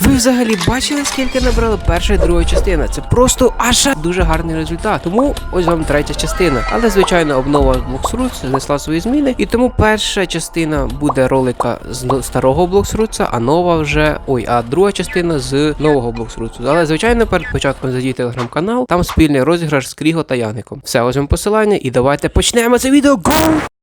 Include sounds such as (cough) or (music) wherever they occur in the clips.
Ви взагалі бачили, скільки набрала перша і друга частина? Це просто аж дуже гарний результат. Тому ось вам третя частина. Але звичайно, обнова Блоксрутс знесла свої зміни. І тому перша частина буде ролика з старого Блоксрутса, а нова вже. Ой, а друга частина з нового Блоксрутсу. Але звичайно, перед початком зайдіть телеграм-канал. Там спільний розіграш з Кріго та Яником. Все, ось вам посилання, і давайте почнемо це відео. Go!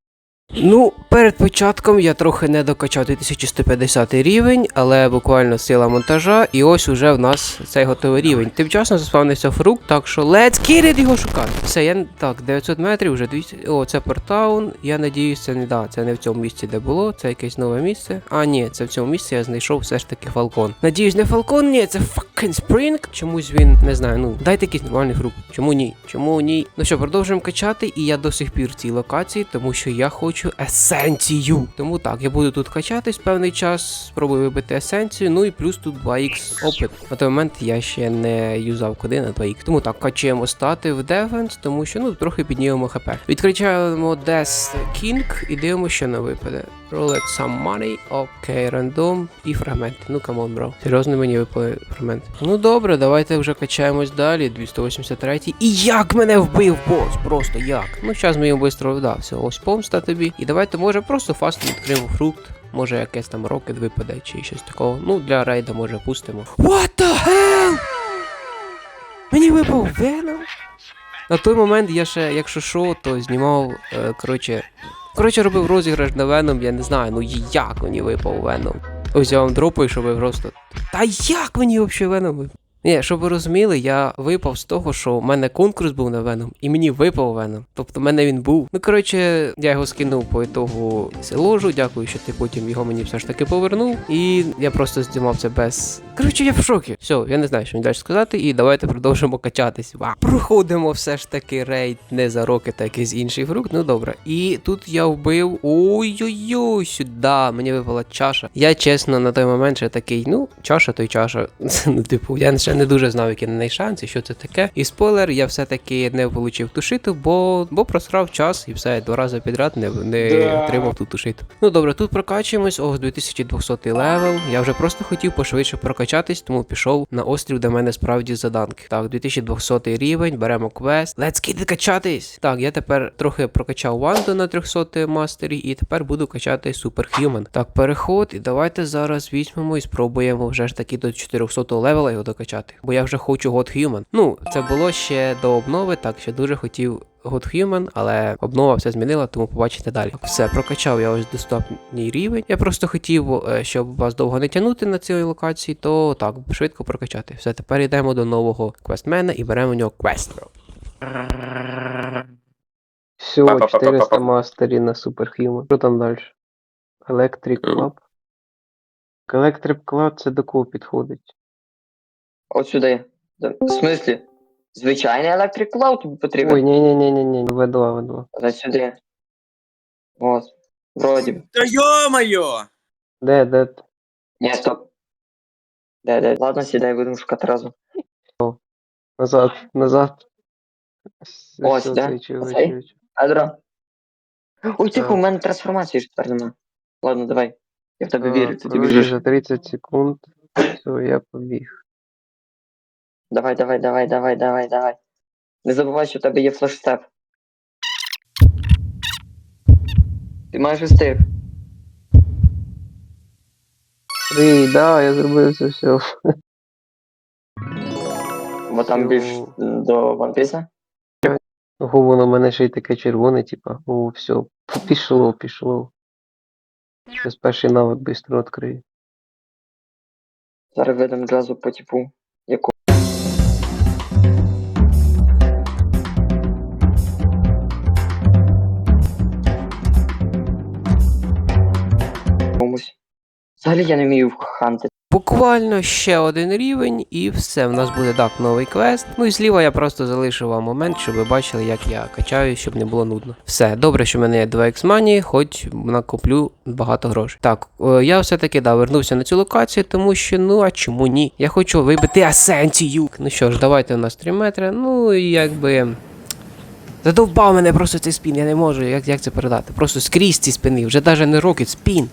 Ну, перед початком я трохи не докачав 2150 рівень, але буквально сила монтажа, і ось уже в нас цей готовий рівень. Тим часом заспавнився фрукт, так що let's get it його шукати. Все, я так, 900 метрів, вже 200. О, це портаун. Я надіюсь, це не да, це не в цьому місці, де було, це якесь нове місце. А, ні, це в цьому місці я знайшов все ж таки фалкон. Надіюсь, не фалкон, ні, це fucking спринг. Чомусь він не знаю. Ну дайте якийсь нормальний фрукт. Чому ні? Чому ні? Ну що, продовжуємо качати, і я до сих пір в цій локації, тому що я хочу есенцію. Тому так, я буду тут качатись певний час, спробую вибити есенцію. Ну і плюс тут 2х опит. На той момент я ще не юзав коди на 2х. Тому так, качаємо стати в дефенс, тому що ну трохи піднімемо хп. Відкричаємо Death King і дивимося, що нам випаде. Roulette some money, окей, рандом і фрагмент. Ну камон, бро. Серйозно мені випали фрагмент. Ну добре, давайте вже качаємось далі. 283. І як мене вбив бос? Просто як? Ну зараз ми йому швидко вдався. Ось помста тобі. І давайте, може, просто фаст відкриємо фрукт. Може якесь там рокет випаде чи щось такого. Ну, для рейда може пустимо. What the hell? Мені випав Веном? На той момент я ще, якщо що, то знімав, е, коротше. Коротше, робив розіграш на Веном, я не знаю, ну як мені випав Веном. Ось я вам дропаю, щоб ви просто. Та як мені взагалі Веном випав? Ні, щоб ви розуміли, я випав з того, що в мене конкурс був на Веном, і мені випав Веном. Тобто в мене він був. Ну коротше, я його скинув по ітогу селожу. Дякую, що ти потім його мені все ж таки повернув. І я просто знімав це без. Коротше, я в шокі. Все, я не знаю, що мені далі сказати, і давайте продовжимо качатись. Вау. Проходимо все ж таки рейд не за роки, і з інший фрукт. Ну добре. І тут я вбив. Ой-ой-ой, сюди. Мені випала чаша. Я чесно на той момент ще такий, ну, чаша, то й чаша. (laughs) ну, типу, я ще не дуже знав, які на неї шанси, що це таке. І спойлер, я все-таки не отримав тушиту, бо, бо просрав час і все, два рази підряд не, не Да. отримав ту тушиту. Ну добре, тут прокачуємось, ось 2200 левел. Я вже просто хотів пошвидше прокачатись, тому пішов на острів, де в мене справді заданки. Так, 2200 рівень, беремо квест. Let's get it качатись! Так, я тепер трохи прокачав Ванду на 300 мастері, і тепер буду качати Superhuman. Так, переход, і давайте зараз візьмемо і спробуємо вже ж таки до 400 левела його докачати. Бо я вже хочу God Human. Ну, це було ще до обнови, так ще дуже хотів God Human, але обнова все змінила, тому побачите далі. Все, прокачав я ось доступний рівень. Я просто хотів, е, щоб вас довго не тягнути на цій локації, то так, швидко прокачати. Все, тепер йдемо до нового квестмена і беремо у нього квест. Все, 400 мастері на Superhuman. Що там далі? Electric Club. Electric Club це до кого підходить? От сюди. В смислі? Звичайний електрик клауд тобі потрібен. Ой, ні, ні, ні, ні, ні, В2, В2. От сюди. От. Вроді. б. Да ё-моё! Де, де? Ні, стоп. Де, де. Ладно, сідай, будемо шукати разом. Назад, назад. Ось, Все, да? Оцей? чувак. Адро. Ой, тихо, у мене трансформації ж тепер нема. Ладно, давай. Я в тебе А, вірю, ти коротше, біжиш. за 30 секунд. Все, я побіг. Давай, давай, давай, давай, давай, давай. Не забувай, що в тебе є флешстеп. Ти майже встиг. Три, да, я зробив це все. Бо там більш до вампіса. Ого, воно в мене ще й таке червоне, типа. О, все. Пішло, пішло. Зараз перший навик швидко відкрию. Зараз видам одразу по типу. Взагалі я не вмію ханти. Буквально ще один рівень, і все. В нас буде так новий квест. Ну і зліва я просто залишив вам момент, щоб ви бачили, як я качаю, щоб не було нудно. Все, добре, що в мене є 2x мані, хоч накоплю багато грошей. Так, е, я все-таки да, вернувся на цю локацію, тому що ну а чому ні? Я хочу вибити асенцію. Ну що ж, давайте у нас 3 метри. Ну і якби. Задовбав мене просто цей спін, я не можу, як, як це передати. Просто скрізь ці спини, вже навіть не рокет, спін.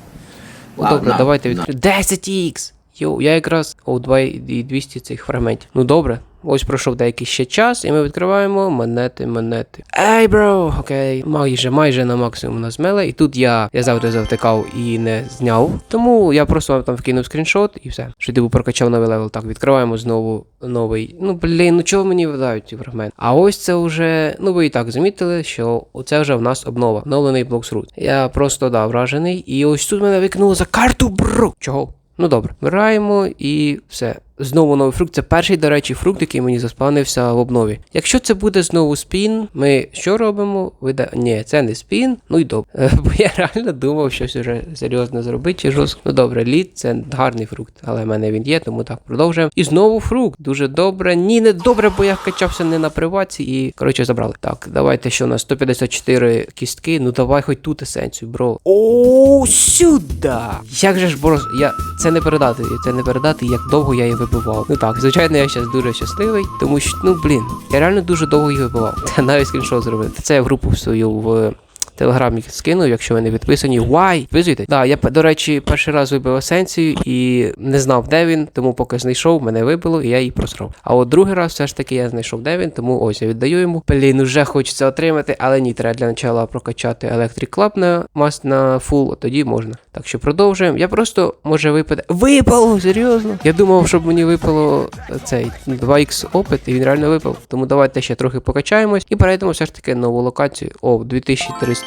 Ну, Ладно, добре, давайте від... да. 10х! Йоу, я якраз о 2 і 200 цих фрагментів. Ну добре. Ось пройшов деякий ще час, і ми відкриваємо монети, монети. Ей, бро! Окей, майже, майже на максимум нас змели. І тут я, я завжди завтикав і не зняв. Тому я просто вам там вкинув скріншот і все. Що типу прокачав новий левел. Так, відкриваємо знову новий. Ну блін, ну чого мені видають ці фрагменти? А ось це вже. Ну ви і так замітили, що це вже в нас обнова. Оновлений блоксрут. Я просто да, вражений. І ось тут мене викинуло за карту, бро! Чого? Ну добре, вмираємо і все. Знову новий фрукт. Це перший, до речі, фрукт, який мені заспавнився в обнові. Якщо це буде знову спін, ми що робимо? Вида... Ні, це не спін, ну й добре. (laughs) Бо я реально думав щось уже серйозно зробити чи жорстко. Ну добре, лід це гарний фрукт, але в мене він є, тому так продовжуємо. І знову фрукт. Дуже добре. Ні, не добре, бо я качався не на приваці і коротше забрали. Так, давайте що у нас 154 кістки. Ну давай хоч тут есенцію, бро. О, сюди! Як же ж бро, я це не передати, це не передати, як довго я її вибивав. Ну так, звичайно, я зараз дуже щасливий, тому що, ну блін, я реально дуже довго їх вибивав. (laughs) Та навіть скріншот зробив. Це я групу свою в. Телеграмі скинув, якщо ви не підписані. Why? Підписуйтесь. Да, я до речі, перший раз вибив есенцію і не знав, де він, тому поки знайшов, мене вибило, і я її просрав. А от другий раз все ж таки я знайшов, де він, тому ось я віддаю йому. Блін, уже хочеться отримати, але ні, треба для начала прокачати Electric Club на мас на фул, тоді можна. Так що продовжуємо. Я просто може випаде. Випало! Серйозно? Я думав, щоб мені випало цей 2х опит, і він реально випав. Тому давайте ще трохи покачаємось і перейдемо все ж таки нову локацію. О,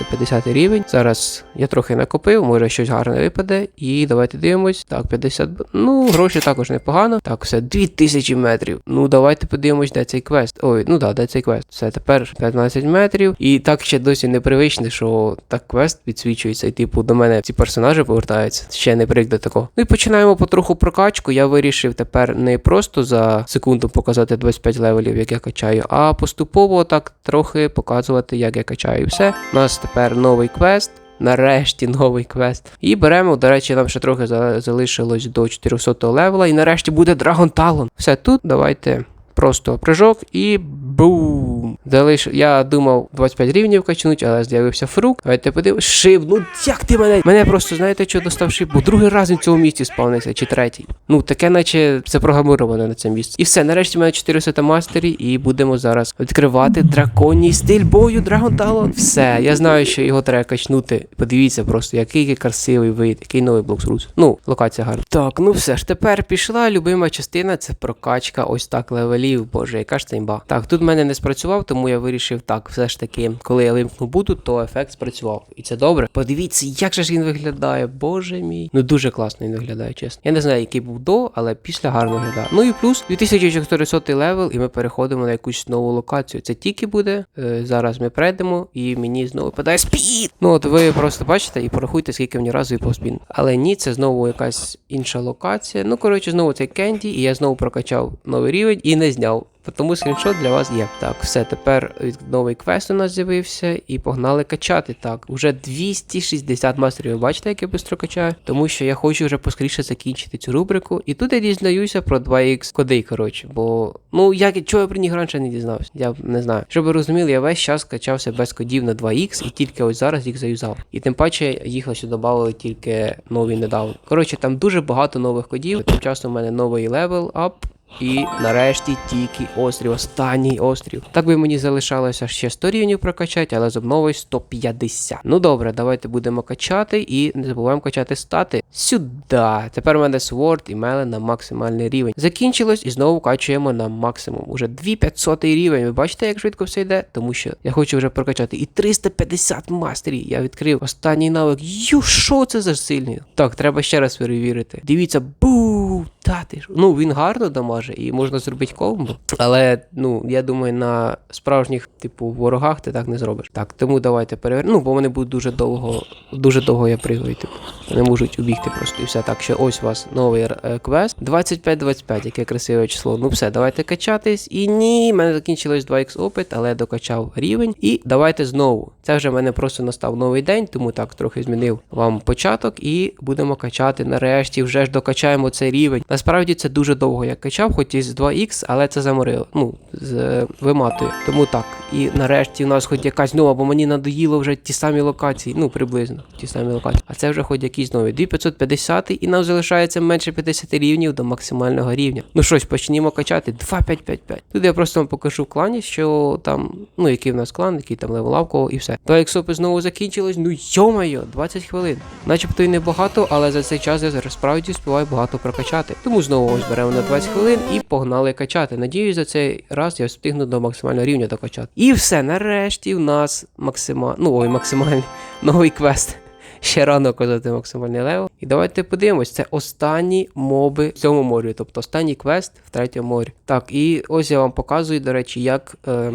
2350 рівень. Зараз я трохи накопив, може щось гарне випаде. І давайте дивимось. Так, 50. Ну, гроші також непогано. Так, все, 2000 метрів. Ну, давайте подивимось, де цей квест. Ой, ну да, де цей квест. Все, тепер 15 метрів. І так ще досі непривичне, що так квест підсвічується, і типу до мене ці персонажі повертаються. Ще не привик до такого. Ну і починаємо потроху прокачку. Я вирішив тепер не просто за секунду показати 25 левелів, як я качаю, а поступово так трохи показувати, як я качаю. І все. У нас тепер новий квест. Нарешті новий квест. І беремо, до речі, нам ще трохи залишилось до 400 левела. І нарешті буде Драгон Талон. Все тут, давайте. Просто прыжок і бум. Я думав 25 рівнів качнуть, але з'явився фрукт. Давайте подивимось. Шив, ну як ти мене? Мене просто знаєте, що достав шив? Бо другий раз він в цьому місці спавнився, чи третій. Ну, таке, наче це програмовано на цьому місці. І все, нарешті в мене 400 мастері, і будемо зараз відкривати драконій стиль бою Драгон Талон. Все, я знаю, що його треба качнути. Подивіться просто, який красивий вид, який новий блок Рус. Ну, локація гарна. Так, ну все ж тепер пішла. Любима частина це прокачка ось так левелів. Боже, яка ж це імба. Так, тут в мене не спрацював, тому я вирішив так, все ж таки, коли я вимкну буду, то ефект спрацював. І це добре. Подивіться, як же ж він виглядає, боже мій. Ну дуже класно він виглядає, чесно. Я не знаю, який був до, але після гарно виглядає. Ну і плюс 2400 левел, і ми переходимо на якусь нову локацію. Це тільки буде. Е, зараз ми пройдемо, і мені знову випадає спід. Ну от ви просто бачите і порахуйте, скільки мені разів випав спін. Але ні, це знову якась інша локація. Ну коротше, знову цей кенді, і я знову прокачав новий рівень і не зняв. Тому скріншот для вас є. Так, все, тепер новий квест у нас з'явився і погнали качати. Так, уже 260 мастерів. Бачите, як я швидко качаю? Тому що я хочу вже поскоріше закінчити цю рубрику. І тут я дізнаюся про 2х коди, коротше. Бо ну як чого я про них раніше не дізнався? Я не знаю. Щоб ви розуміли, я весь час качався без кодів на 2х і тільки ось зараз їх заюзав. І тим паче їх ось додавали тільки нові недавно. Коротше, там дуже багато нових кодів. Тим часом у мене новий левел ап. І нарешті тільки острів, останній острів. Так би мені залишалося ще 100 рівнів прокачати, але з обновою 150. Ну добре, давайте будемо качати і не забуваємо качати стати. Сюди. Тепер у мене Sword і Меле на максимальний рівень. Закінчилось і знову качуємо на максимум. Уже 2500 рівень. Ви бачите, як швидко все йде? Тому що я хочу вже прокачати. І 350 мастерів. Я відкрив останній навик. Ю, що це за сильний? Так, треба ще раз перевірити. Дивіться, бу! Та. Ну він гарно дамаже і можна зробити комбо. Але ну я думаю, на справжніх, типу, ворогах ти так не зробиш. Так, тому давайте перевіримо. Ну, бо вони будуть дуже довго, дуже довго я пригаю, типу. Вони можуть убігти просто і все. Так що ось у вас новий е, квест. 25-25, яке красиве число. Ну все, давайте качатись. І ні, в мене закінчилось 2х опит, але я докачав рівень. І давайте знову. Це вже в мене просто настав новий день, тому так трохи змінив вам початок. І будемо качати. Нарешті вже ж докачаємо цей рівень. Насправді. це дуже довго я качав, хоч і з 2х, але це заморило. Ну, з е, виматою. Тому так. І нарешті у нас хоч якась нова, бо мені надоїло вже ті самі локації. Ну, приблизно ті самі локації. А це вже хоч якісь нові. 2550 і нам залишається менше 50 рівнів до максимального рівня. Ну щось, почнімо качати. 2555. Тут я просто вам покажу в клані, що там, ну який в нас клан, який там левелав кого і все. Два іксопи знову закінчилось. Ну йомайо, 20 хвилин. Начебто й небагато, але за цей час я зараз справді співаю багато прокачати. Тому знову ось беремо на 20 хвилин і погнали качати. Надіюсь, за цей раз я встигну до максимального рівня докачати. І все, нарешті в нас максима... ну ой, максимальний (laughs) новий квест. Ще рано казати максимальний левел. І давайте подивимось, це останні моби в цьому морі, тобто останній квест в третьому морі. Так, і ось я вам показую, до речі, як. Е,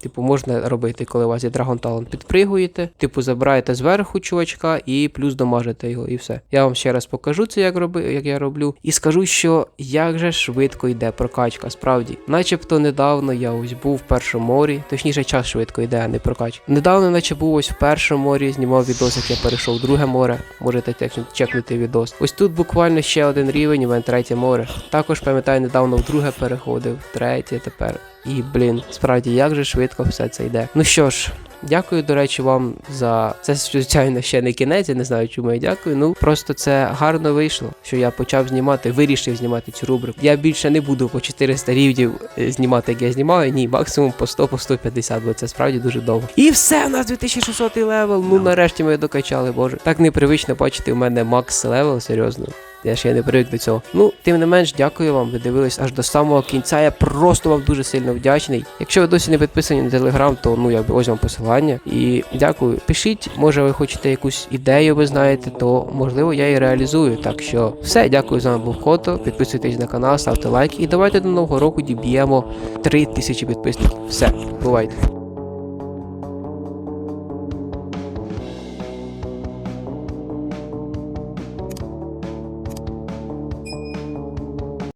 Типу, можна робити, коли у вас є Dragon Talon. Підпригуєте, типу, забираєте зверху чувачка і плюс дамажите його, і все. Я вам ще раз покажу це, як роби, як я роблю. І скажу, що як же швидко йде прокачка, справді. Начебто недавно я ось був в першому морі, точніше, час швидко йде, а не прокачка. Недавно, наче був ось в першому морі, знімав відос, як я перейшов в друге море. Можете чекнути відос. Ось тут буквально ще один рівень, в мене третє море. Також пам'ятаю, недавно в друге переходив, третє тепер. І блін, справді, як же швидко все це йде. Ну що ж. Дякую, до речі, вам за це, звичайно, ще не кінець. Я не знаю, чому я дякую. Ну просто це гарно вийшло, що я почав знімати, вирішив знімати цю рубрику. Я більше не буду по 400 рівнів е, знімати, як я знімаю. Ні, максимум по 100 по 150, бо це справді дуже довго. І все, у нас 2600 левел. Ну нарешті ми докачали, боже. Так непривично бачити, у мене макс левел, серйозно. Я ще не привик до цього. Ну, тим не менш, дякую вам. Ви дивились аж до самого кінця. Я просто вам дуже сильно вдячний. Якщо ви досі не підписані на телеграм, то ну якби ось вам посилання. І дякую. Пишіть, може ви хочете якусь ідею, ви знаєте, то можливо я її реалізую. Так що все, дякую. З вами був Хото. Підписуйтесь на канал, ставте лайк і давайте до нового року діб'ємо 3000 підписників. Все, бувайте.